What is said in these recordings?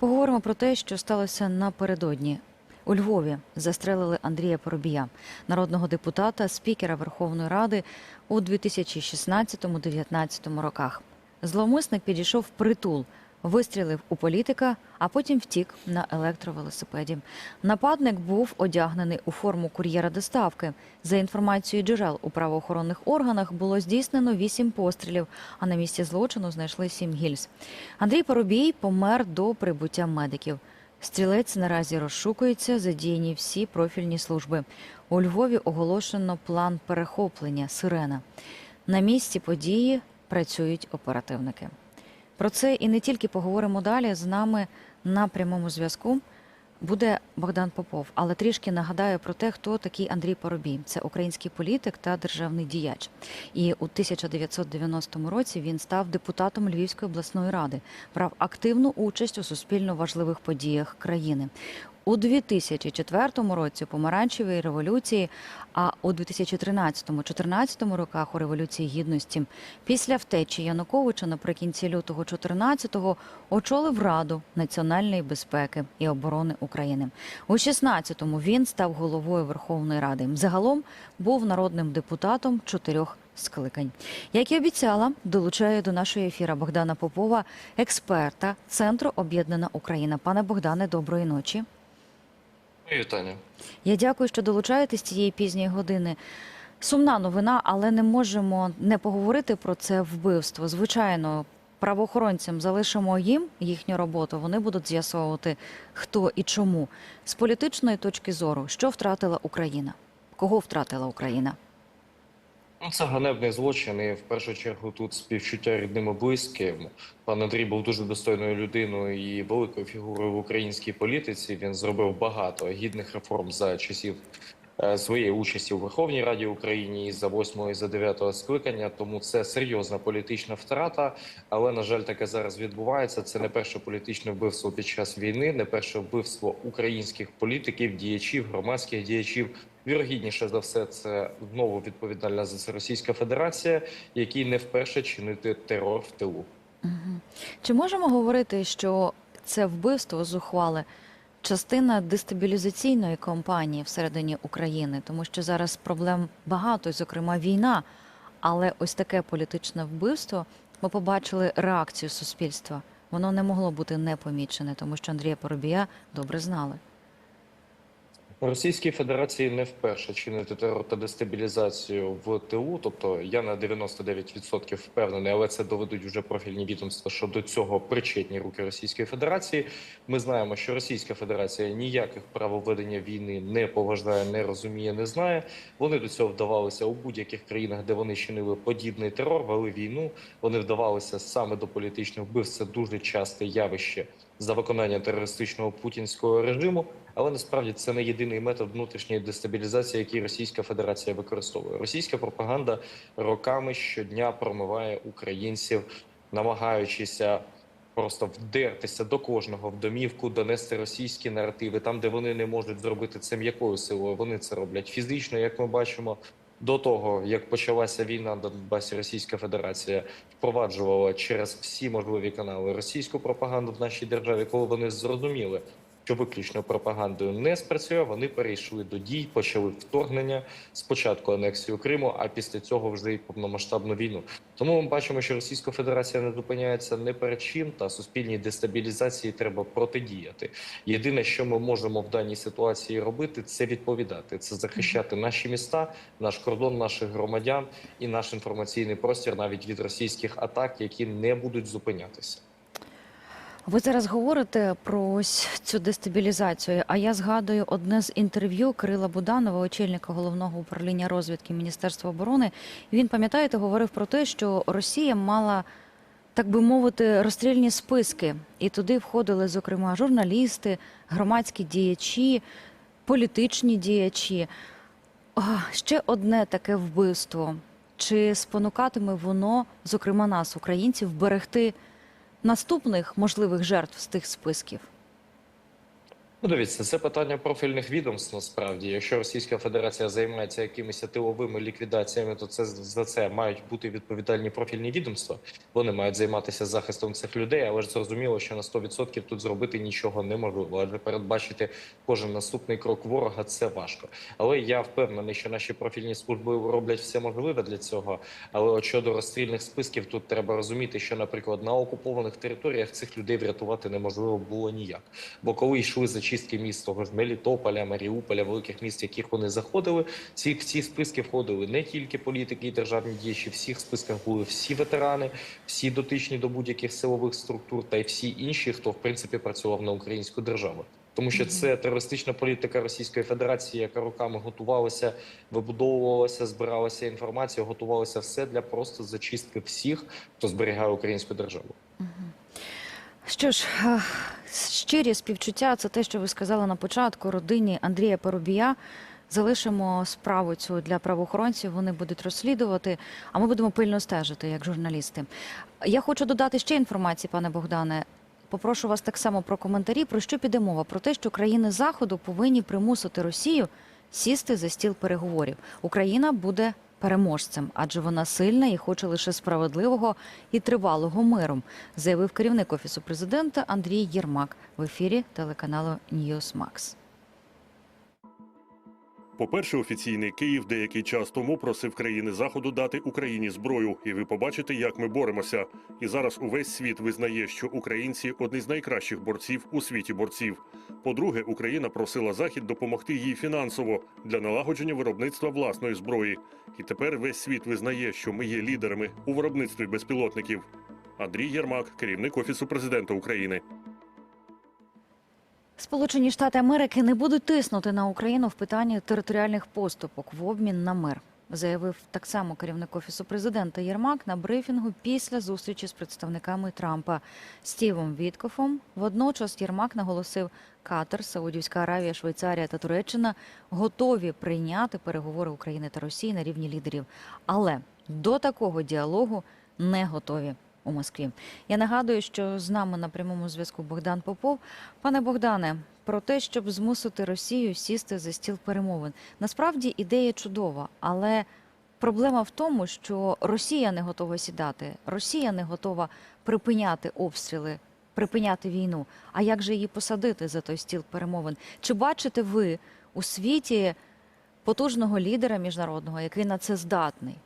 Поговоримо про те, що сталося напередодні. У Львові застрелили Андрія Поробія, народного депутата, спікера Верховної Ради у 2016-2019 роках. Зловмисник підійшов в притул, вистрілив у політика, а потім втік на електровелосипеді. Нападник був одягнений у форму кур'єра доставки. За інформацією джерел у правоохоронних органах було здійснено вісім пострілів, а на місці злочину знайшли сім гільз. Андрій Поробій помер до прибуття медиків. Стрілець наразі розшукується, задіяні всі профільні служби. У Львові оголошено план перехоплення сирена. На місці події працюють оперативники. Про це і не тільки поговоримо далі. З нами на прямому зв'язку буде Богдан Попов. Але трішки нагадаю про те, хто такий Андрій Поробій. Це український політик та державний діяч. І у 1990 році він став депутатом Львівської обласної ради, брав активну участь у суспільно важливих подіях країни. У 2004 році у помаранчевій революції, а у 2013-2014 роках у революції гідності. Після втечі Януковича наприкінці лютого 14-го очолив Раду національної безпеки і оборони України. У 16-му він став головою Верховної Ради. Загалом був народним депутатом чотирьох скликань. Як і обіцяла, долучаю до нашої ефіра Богдана Попова, експерта Центру Об'єднана Україна. Пане Богдане, доброї ночі. Мої вітання. Я дякую, що долучаєтесь цієї пізньої години. Сумна новина, але не можемо не поговорити про це вбивство. Звичайно, правоохоронцям залишимо їм їхню роботу. Вони будуть з'ясовувати, хто і чому. З політичної точки зору, що втратила Україна? Кого втратила Україна? Ну, це ганебний злочин, і в першу чергу тут співчуття рідним і близьким. Пан Андрій був дуже достойною людиною і великою фігурою в українській політиці. Він зробив багато гідних реформ за часів е, своєї участі у Верховній Раді України і за 8 і за 9 скликання. Тому це серйозна політична втрата. Але на жаль, таке зараз відбувається. Це не перше політичне вбивство під час війни, не перше вбивство українських політиків, діячів, громадських діячів. Вірогідніше за все, це знову відповідальна за це Російська Федерація, якій не вперше чинити терор в тилу. Угу. Чи можемо говорити, що це вбивство зухвале частина дестабілізаційної кампанії всередині України, тому що зараз проблем багато, зокрема війна. Але ось таке політичне вбивство ми побачили реакцію суспільства. Воно не могло бути непомічене, тому що Андрія Поробія добре знали. Російській Федерації не вперше чинити терор та дестабілізацію в ТУ. Тобто я на 99% впевнений, але це доведуть вже профільні відомства, що до цього причетні руки Російської Федерації. Ми знаємо, що Російська Федерація ніяких правил ведення війни не поважає, не розуміє, не знає. Вони до цього вдавалися у будь-яких країнах, де вони чинили подібний терор, вели війну. Вони вдавалися саме до політичних вбивств. Це дуже часте явище за виконання терористичного путінського режиму. Але насправді це не єдиний метод внутрішньої дестабілізації, який Російська Федерація використовує. Російська пропаганда роками щодня промиває українців, намагаючися просто вдертися до кожного в домівку, донести російські наративи там, де вони не можуть зробити це м'якою силою. Вони це роблять фізично, як ми бачимо. До того як почалася війна на Донбасі, Російська Федерація впроваджувала через всі можливі канали російську пропаганду в нашій державі, коли вони зрозуміли, що виключно пропагандою не спрацює, вони перейшли до дій, почали вторгнення спочатку анексію Криму, а після цього вже і повномасштабну війну. Тому ми бачимо, що Російська Федерація не зупиняється не перед чим, та суспільній дестабілізації треба протидіяти. Єдине, що ми можемо в даній ситуації робити, це відповідати, це захищати наші міста, наш кордон, наших громадян і наш інформаційний простір навіть від російських атак, які не будуть зупинятися. Ви зараз говорите про ось цю дестабілізацію. А я згадую одне з інтерв'ю Кирила Буданова, очільника головного управління розвідки Міністерства оборони. Він пам'ятаєте, говорив про те, що Росія мала. Так би мовити, розстрільні списки, і туди входили, зокрема, журналісти, громадські діячі, політичні діячі. А, ще одне таке вбивство. Чи спонукатиме воно, зокрема, нас, українців, берегти наступних можливих жертв з тих списків? Ну, дивіться, це питання профільних відомств. Насправді, якщо Російська Федерація займається якимись тиловими ліквідаціями, то це за це мають бути відповідальні профільні відомства. Вони мають займатися захистом цих людей, але ж зрозуміло, що на 100% тут зробити нічого неможливо. Адже передбачити кожен наступний крок ворога це важко. Але я впевнений, що наші профільні служби роблять все можливе для цього. Але от щодо розстрільних списків, тут треба розуміти, що, наприклад, на окупованих територіях цих людей врятувати неможливо було ніяк. Бо коли йшли зачистки міст того ж Мелітополя, Маріуполя, великих міст, в яких вони заходили, ці в ці списки входили не тільки політики і державні діячі, в всіх списках були всі ветерани, всі дотичні до будь-яких силових структур та й всі інші, хто в принципі працював на українську державу. Тому що це терористична політика Російської Федерації, яка роками готувалася, вибудовувалася, збиралася інформація, готувалося все для просто зачистки всіх, хто зберігає українську державу. Що ж, щирі співчуття це те, що ви сказали на початку родині Андрія Парубія. Залишимо справу цю для правоохоронців. Вони будуть розслідувати, а ми будемо пильно стежити як журналісти. Я хочу додати ще інформації, пане Богдане. Попрошу вас так само про коментарі. Про що піде мова? Про те, що країни заходу повинні примусити Росію сісти за стіл переговорів. Україна буде переможцем, адже вона сильна і хоче лише справедливого і тривалого миру, заявив керівник офісу президента Андрій Єрмак в ефірі телеканалу Ньюсмакс. По-перше, офіційний Київ деякий час тому просив країни заходу дати Україні зброю, і ви побачите, як ми боремося. І зараз увесь світ визнає, що українці одні з найкращих борців у світі борців. По-друге, Україна просила Захід допомогти їй фінансово для налагодження виробництва власної зброї. І тепер весь світ визнає, що ми є лідерами у виробництві безпілотників. Андрій Єрмак, керівник офісу президента України. Сполучені Штати Америки не будуть тиснути на Україну в питанні територіальних поступок в обмін на мир, заявив так само керівник офісу президента Єрмак на брифінгу після зустрічі з представниками Трампа Стівом Віткофом. Водночас Єрмак наголосив, Катар, Саудівська Аравія, Швейцарія та Туреччина готові прийняти переговори України та Росії на рівні лідерів, але до такого діалогу не готові. У Москві я нагадую, що з нами на прямому зв'язку Богдан Попов. Пане Богдане, про те, щоб змусити Росію сісти за стіл перемовин. Насправді ідея чудова, але проблема в тому, що Росія не готова сідати, Росія не готова припиняти обстріли, припиняти війну. А як же її посадити за той стіл перемовин? Чи бачите ви у світі потужного лідера міжнародного, який на це здатний?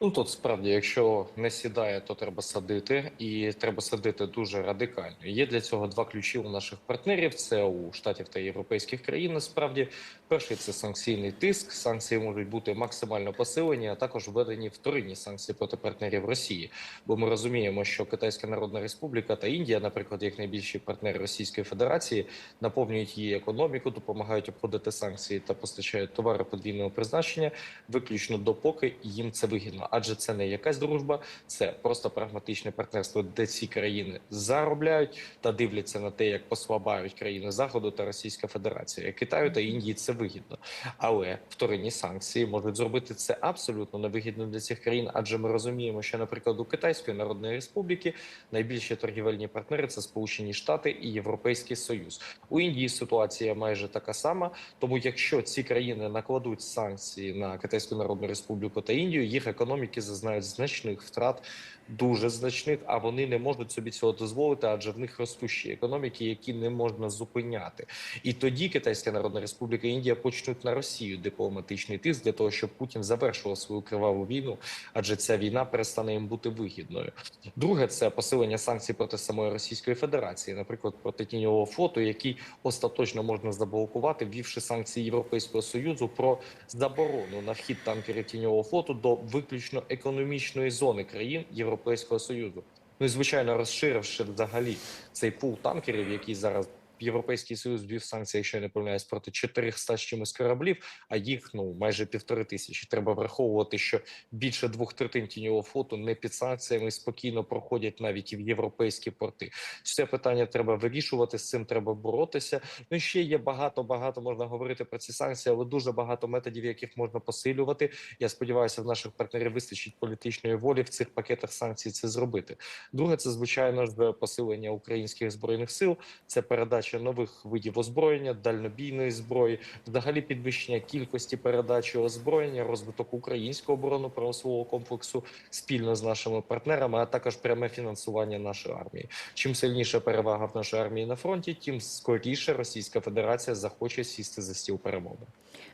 Ну тут справді, якщо не сідає, то треба садити, і треба садити дуже радикально. Є для цього два ключі у наших партнерів: це у штатів та європейських країн. Насправді, перший це санкційний тиск. Санкції можуть бути максимально посилені, а також введені вторинні санкції проти партнерів Росії. Бо ми розуміємо, що Китайська Народна Республіка та Індія, наприклад, як найбільші партнери Російської Федерації, наповнюють її економіку, допомагають обходити санкції та постачають товари подвійного призначення, виключно допоки їм це вигідно. Адже це не якась дружба, це просто прагматичне партнерство, де ці країни заробляють та дивляться на те, як послабають країни Заходу та Російська Федерація. Китаю та Індії це вигідно, але вторинні санкції можуть зробити це абсолютно невигідно для цих країн, адже ми розуміємо, що, наприклад, у Китайської Народної Республіки найбільші торгівельні партнери це Сполучені Штати і Європейський Союз. У Індії ситуація майже така сама. Тому, якщо ці країни накладуть санкції на Китайську Народну Республіку та Індію, їх економіки зазнають значних втрат, дуже значних. А вони не можуть собі цього дозволити, адже в них ростущі економіки, які не можна зупиняти. І тоді Китайська Народна Республіка Індія почнуть на Росію дипломатичний тиск для того, щоб Путін завершував свою криваву війну, адже ця війна перестане їм бути вигідною. Друге, це посилення санкцій проти самої Російської Федерації, наприклад, проти тіньового флоту, який остаточно можна заблокувати, ввівши санкції Європейського союзу про заборону на вхід танкерів тіньового флоту до виключно економічної зони країн Європейського союзу. Ну і звичайно, розширивши взагалі цей пул танкерів, який зараз Європейський союз ввів санкції, якщо не помиляюсь, проти 400 з чимось кораблів, а їх ну майже півтори тисячі. Треба враховувати, що більше двох третин тіньового флоту не під санкціями спокійно проходять навіть і в європейські порти. Це питання треба вирішувати. З цим треба боротися. Ну ще є багато багато можна говорити про ці санкції, але дуже багато методів, яких можна посилювати. Я сподіваюся, в наших партнерів вистачить політичної волі в цих пакетах санкцій це зробити. Друге, це звичайно ж посилення українських збройних сил. Це передача передача нових видів озброєння, дальнобійної зброї, взагалі підвищення кількості передачі озброєння, розвиток українського оборонно-промислового комплексу спільно з нашими партнерами, а також пряме фінансування нашої армії. Чим сильніша перевага в нашій армії на фронті, тим скоріше Російська Федерація захоче сісти за стіл перемовин.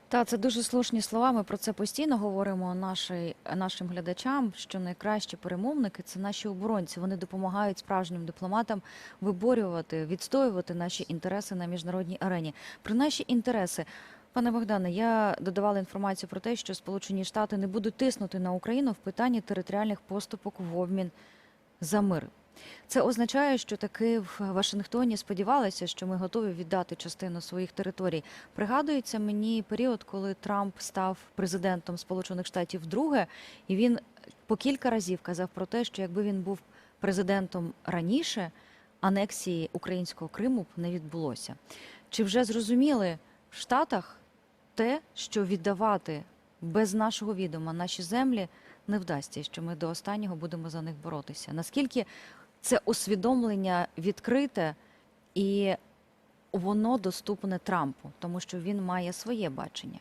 Та це дуже слушні слова. Ми про це постійно говоримо нашій, нашим глядачам. Що найкращі перемовники це наші оборонці. Вони допомагають справжнім дипломатам виборювати, відстоювати наші інтереси на міжнародній арені. Про наші інтереси. Пане Богдане, я додавала інформацію про те, що Сполучені Штати не будуть тиснути на Україну в питанні територіальних поступок в обмін за мир. Це означає, що таки в Вашингтоні сподівалися, що ми готові віддати частину своїх територій. Пригадується мені період, коли Трамп став президентом Сполучених Штатів вдруге, і він по кілька разів казав про те, що якби він був президентом раніше, анексії українського Криму б не відбулося. Чи вже зрозуміли в Штатах те, що віддавати без нашого відома наші землі не вдасться, і що ми до останнього будемо за них боротися? Наскільки це усвідомлення відкрите і воно доступне Трампу, тому що він має своє бачення.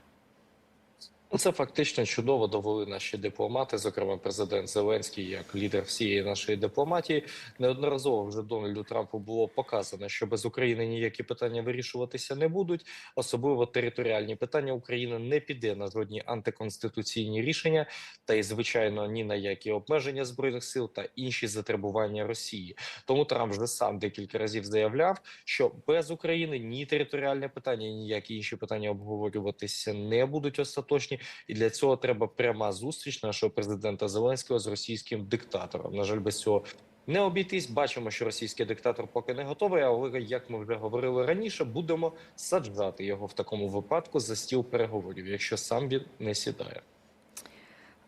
Ну, Це фактично чудово довели наші дипломати, зокрема президент Зеленський, як лідер всієї нашої дипломатії. Неодноразово вже Дональду Трампу було показано, що без України ніякі питання вирішуватися не будуть. Особливо територіальні питання Україна не піде на жодні антиконституційні рішення, та й звичайно ні на які обмеження збройних сил та інші затребування Росії. Тому Трамп вже сам декілька разів заявляв, що без України ні територіальне питання, ні ніякі інші питання обговорюватися не будуть остаточні. І для цього треба пряма зустріч нашого президента Зеленського з російським диктатором. На жаль, без цього не обійтись. Бачимо, що російський диктатор поки не готовий. Але як ми вже говорили раніше, будемо саджати його в такому випадку за стіл переговорів, якщо сам він не сідає.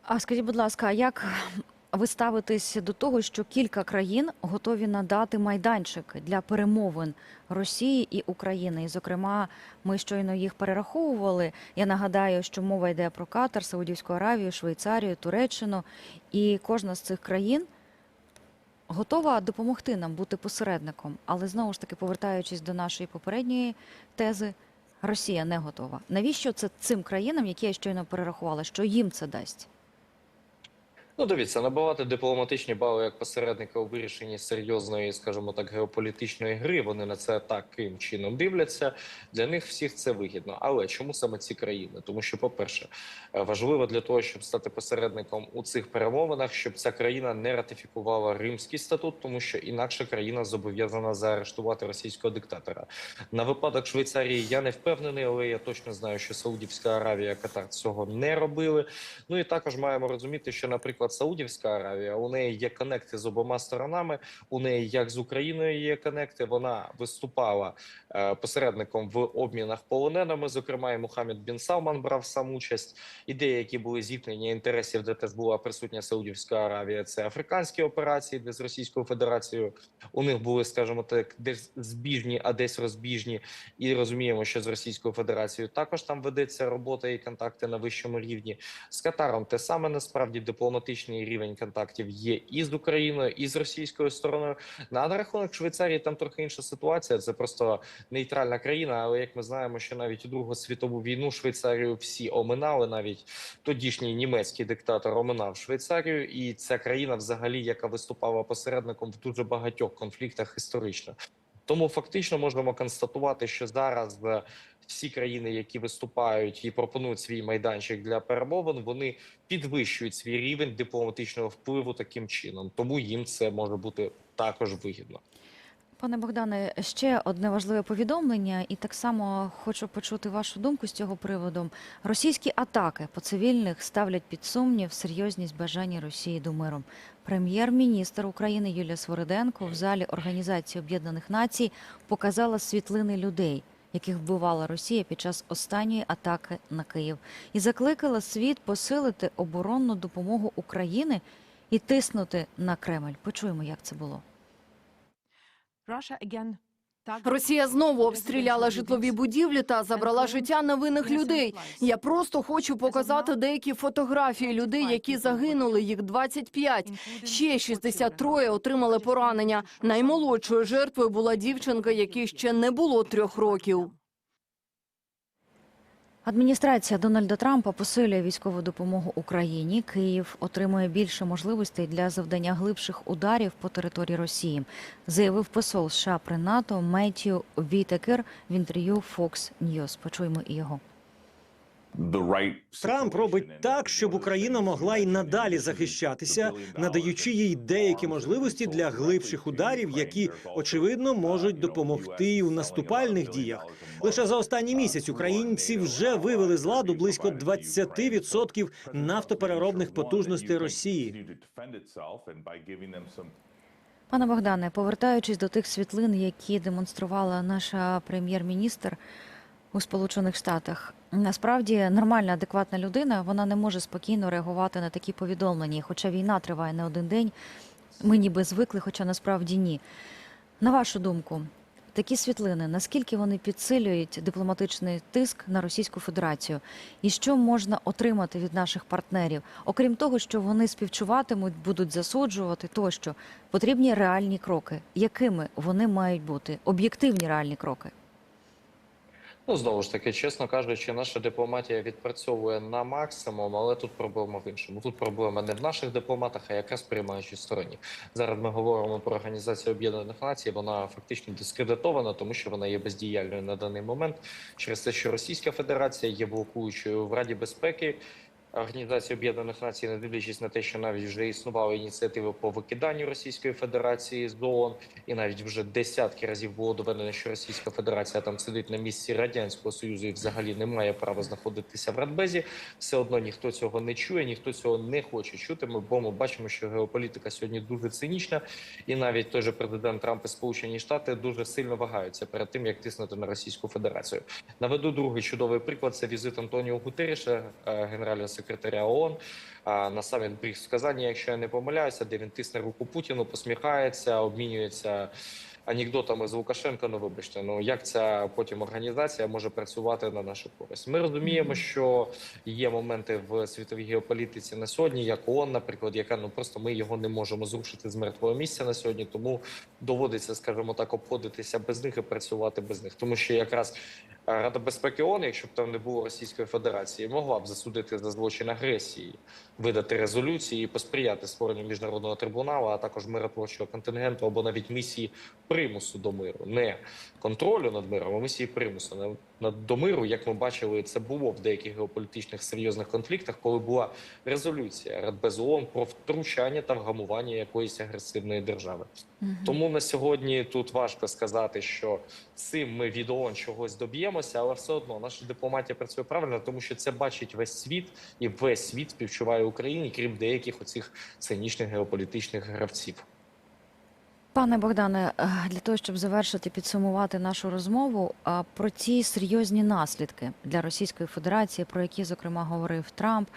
А скажіть, будь ласка, як ви ставитесь до того, що кілька країн готові надати майданчик для перемовин Росії і України? І, зокрема, ми щойно їх перераховували. Я нагадаю, що мова йде про Катар, Саудівську Аравію, Швейцарію, Туреччину, і кожна з цих країн. Готова допомогти нам бути посередником, але знову ж таки, повертаючись до нашої попередньої тези, Росія не готова. Навіщо це цим країнам, які я щойно перерахувала, що їм це дасть? Ну, дивіться, набивати дипломатичні бали як посередника у вирішенні серйозної, скажімо так, геополітичної гри. Вони на це таким чином дивляться. Для них всіх це вигідно. Але чому саме ці країни? Тому що, по-перше, е, важливо для того, щоб стати посередником у цих перемовинах, щоб ця країна не ратифікувала Римський статут, тому що інакше країна зобов'язана заарештувати російського диктатора. На випадок Швейцарії я не впевнений, але я точно знаю, що Саудівська Аравія, Катар цього не робили. Ну і також маємо розуміти, що, наприклад, Саудівська Аравія у неї є конекти з обома сторонами. У неї як з Україною є конекти. Вона виступала е, посередником в обмінах полоненими. Зокрема, і Мухаммед Бін Салман брав сам участь. І деякі були зіткнення інтересів, де теж була присутня Саудівська Аравія. Це африканські операції, де з Російською Федерацією у них були, скажімо так, десь збіжні, а десь розбіжні. І розуміємо, що з Російською Федерацією також там ведеться робота і контакти на вищому рівні. З Катаром те саме насправді дипломатичний рівень контактів є і з Україною, і з російською стороною. На рахунок Швейцарії там трохи інша ситуація. Це просто нейтральна країна. Але як ми знаємо, що навіть у Другу світову війну Швейцарію всі оминали. Навіть тодішній німецький диктатор оминав Швейцарію, і ця країна, взагалі, яка виступала посередником в дуже багатьох конфліктах історично. Тому фактично можемо констатувати, що зараз е, всі країни, які виступають і пропонують свій майданчик для перемовин, вони підвищують свій рівень дипломатичного впливу таким чином. Тому їм це може бути також вигідно. Пане Богдане, ще одне важливе повідомлення, і так само хочу почути вашу думку з цього приводу. Російські атаки по цивільних ставлять під сумнів серйозність бажання Росії до миру. Прем'єр-міністр України Юлія Свириденко в залі Організації Об'єднаних Націй показала світлини людей, яких вбивала Росія під час останньої атаки на Київ, і закликала світ посилити оборонну допомогу України і тиснути на Кремль. Почуємо, як це було. Росія знову обстріляла житлові будівлі та забрала життя невинних людей. Я просто хочу показати деякі фотографії людей, які загинули. Їх 25. Ще 63 отримали поранення. Наймолодшою жертвою була дівчинка, якій ще не було трьох років. Адміністрація Дональда Трампа посилює військову допомогу Україні. Київ отримує більше можливостей для завдання глибших ударів по території Росії, заявив посол США при НАТО Меттью Вітекер в інтерв'ю Fox News. Почуємо і його. Трамп робить так, щоб Україна могла й надалі захищатися, надаючи їй деякі можливості для глибших ударів, які очевидно можуть допомогти у наступальних діях. Лише за останній місяць українці вже вивели з ладу близько 20% нафтопереробних потужностей Росії. Пане Богдане, повертаючись до тих світлин, які демонструвала наша прем'єр-міністр у Сполучених Штатах, насправді нормальна, адекватна людина вона не може спокійно реагувати на такі повідомлення. Хоча війна триває не один день, ми ніби звикли, хоча насправді ні. На вашу думку, такі світлини наскільки вони підсилюють дипломатичний тиск на Російську Федерацію, і що можна отримати від наших партнерів, окрім того, що вони співчуватимуть, будуть засуджувати, тощо потрібні реальні кроки. Якими вони мають бути? Об'єктивні реальні кроки. Ну знову ж таки, чесно кажучи, наша дипломатія відпрацьовує на максимум, але тут проблема в іншому. Тут проблема не в наших дипломатах, а якраз приймаючій стороні. Зараз ми говоримо про організацію Об'єднаних Націй. Вона фактично дискредитована, тому що вона є бездіяльною на даний момент через те, що Російська Федерація є блокуючою в Раді безпеки. Організація Об'єднаних Націй, не дивлячись на те, що навіть вже існували ініціативи по викиданню Російської Федерації з ООН, і навіть вже десятки разів було доведено, що Російська Федерація там сидить на місці радянського союзу і взагалі не має права знаходитися в Радбезі. Все одно ніхто цього не чує, ніхто цього не хоче чути. Ми бо ми бачимо, що геополітика сьогодні дуже цинічна, і навіть той же президент Трамп і Сполучені Штати дуже сильно вагаються перед тим, як тиснути на Російську Федерацію. Наведу другий чудовий приклад. Це візит Антоніо Гутеріша, е, генерального секретаря ООН, на саміт Брікс в Казані, якщо я не помиляюся, де він тисне руку Путіну, посміхається, обмінюється анекдотами з Лукашенка. Ну вибачте, ну як ця потім організація може працювати на нашу користь? Ми розуміємо, що є моменти в світовій геополітиці на сьогодні, як ООН, наприклад, яка ну просто ми його не можемо зрушити з мертвого місця на сьогодні, тому доводиться, скажімо так, обходитися без них і працювати без них, тому що якраз Рада безпеки ООН, якщо б там не було Російської Федерації, могла б засудити за злочин агресії, видати резолюції і посприяти створенню міжнародного трибуналу, а також миротворчого контингенту або навіть місії примусу до миру, не контролю над миром, а місії примусу на- над до миру, як ми бачили, це було в деяких геополітичних серйозних конфліктах, коли була резолюція Радбез ООН про втручання та вгамування якоїсь агресивної держави. Тому на сьогодні тут важко сказати, що цим ми від ООН чогось доб'ємося, але все одно наша дипломатія працює правильно, тому що це бачить весь світ, і весь світ співчуває Україні, крім деяких оцих цинічних геополітичних гравців. Пане Богдане, е, для того, щоб завершити підсумувати нашу розмову, про ці серйозні наслідки для Російської Федерації, про які зокрема говорив Трамп,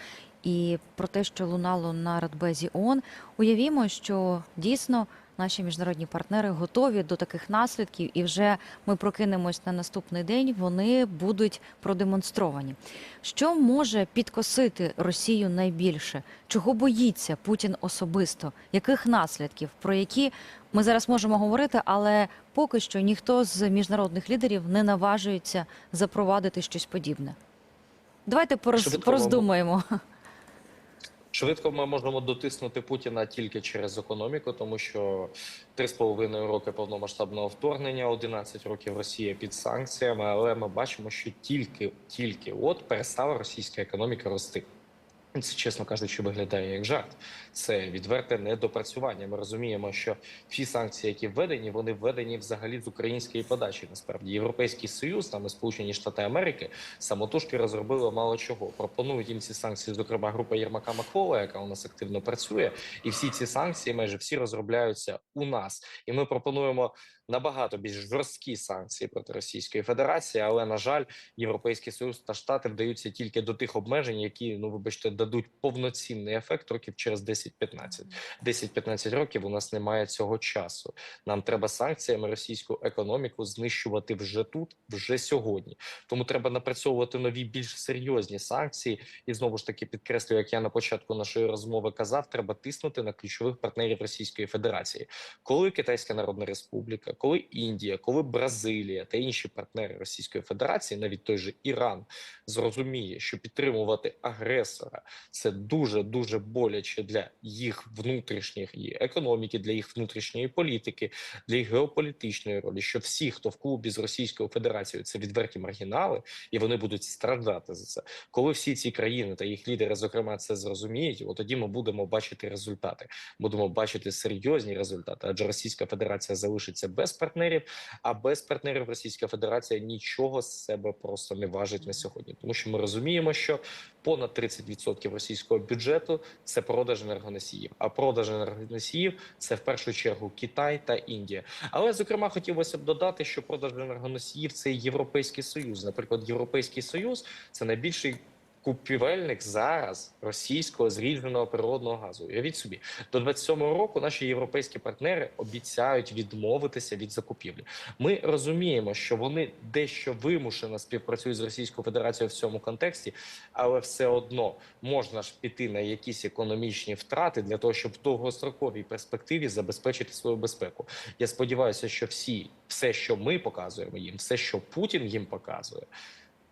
і про те, що лунало на Радбезі ООН, уявімо, що дійсно наші міжнародні партнери готові до таких наслідків, і вже ми прокинемось на наступний день. Вони будуть продемонстровані. Що може підкосити Росію найбільше? Чого боїться Путін особисто? Яких наслідків, про які ми зараз можемо говорити, але поки що ніхто з міжнародних лідерів не наважується запровадити щось подібне. Давайте пороз... Пороздумаємо. Швидко ми можемо дотиснути Путіна тільки через економіку, тому що три з половиною роки повномасштабного вторгнення, 11 років Росія під санкціями. Але ми бачимо, що тільки тільки от перестала російська економіка рости. Це, чесно кажучи, виглядає як жарт. Це відверте недопрацювання. Ми розуміємо, що всі санкції, які введені, вони введені взагалі з української подачі. Насправді, європейський союз, там і Сполучені Штати Америки, самотужки розробили мало чого. Пропонують їм ці санкції, зокрема група Єрмака Макола, яка у нас активно працює, і всі ці санкції майже всі розробляються у нас. І ми пропонуємо набагато більш жорсткі санкції проти Російської Федерації, але на жаль, європейський союз та штати вдаються тільки до тих обмежень, які ну вибачте, до дадуть повноцінний ефект років через 10-15. 10-15 років у нас немає цього часу. Нам треба санкціями російську економіку знищувати вже тут, вже сьогодні. Тому треба напрацьовувати нові більш серйозні санкції. І знову ж таки підкреслюю, як я на початку нашої розмови казав, треба тиснути на ключових партнерів Російської Федерації. Коли Китайська Народна Республіка, коли Індія, коли Бразилія та інші партнери Російської Федерації, навіть той же Іран, зрозуміє, що підтримувати агресора це дуже дуже боляче для їх внутрішніх і економіки, для їх внутрішньої політики, для їх геополітичної ролі. Що всі, хто в клубі з Російською Федерацією, це відверті маргінали, і вони будуть страждати за це. Коли всі ці країни та їх лідери, зокрема, це зрозуміють, от тоді ми будемо бачити результати. Будемо бачити серйозні результати, адже Російська Федерація залишиться без партнерів, а без партнерів Російська Федерація нічого з себе просто не важить на сьогодні, тому що ми розуміємо, що понад 30% російського бюджету це продаж енергоносіїв. А продаж енергоносіїв це в першу чергу Китай та Індія. Але зокрема хотілося б додати, що продаж енергоносіїв це Європейський Союз. Наприклад, Європейський Союз це найбільший. Купівельник зараз російського зрідженого природного газу. Уявіть собі, до 27-го року наші європейські партнери обіцяють відмовитися від закупівлі. Ми розуміємо, що вони дещо вимушено співпрацюють з Російською Федерацією в цьому контексті, але все одно можна ж піти на якісь економічні втрати для того, щоб в довгостроковій перспективі забезпечити свою безпеку. Я сподіваюся, що всі, все, що ми показуємо їм, все, що Путін їм показує.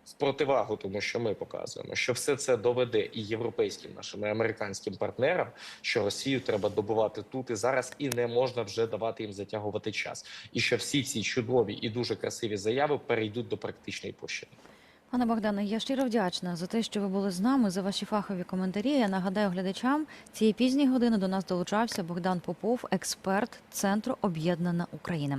З Противагу тому, що ми показуємо, що все це доведе і європейським нашим і американським партнерам, що Росію треба добувати тут і зараз, і не можна вже давати їм затягувати час, і що всі ці чудові і дуже красиві заяви перейдуть до практичної площини. Пане Богдане, я щиро вдячна за те, що ви були з нами, за ваші фахові коментарі. Я нагадаю глядачам, цієї пізньої години до нас долучався Богдан Попов, експерт Центру Об'єднана Україна.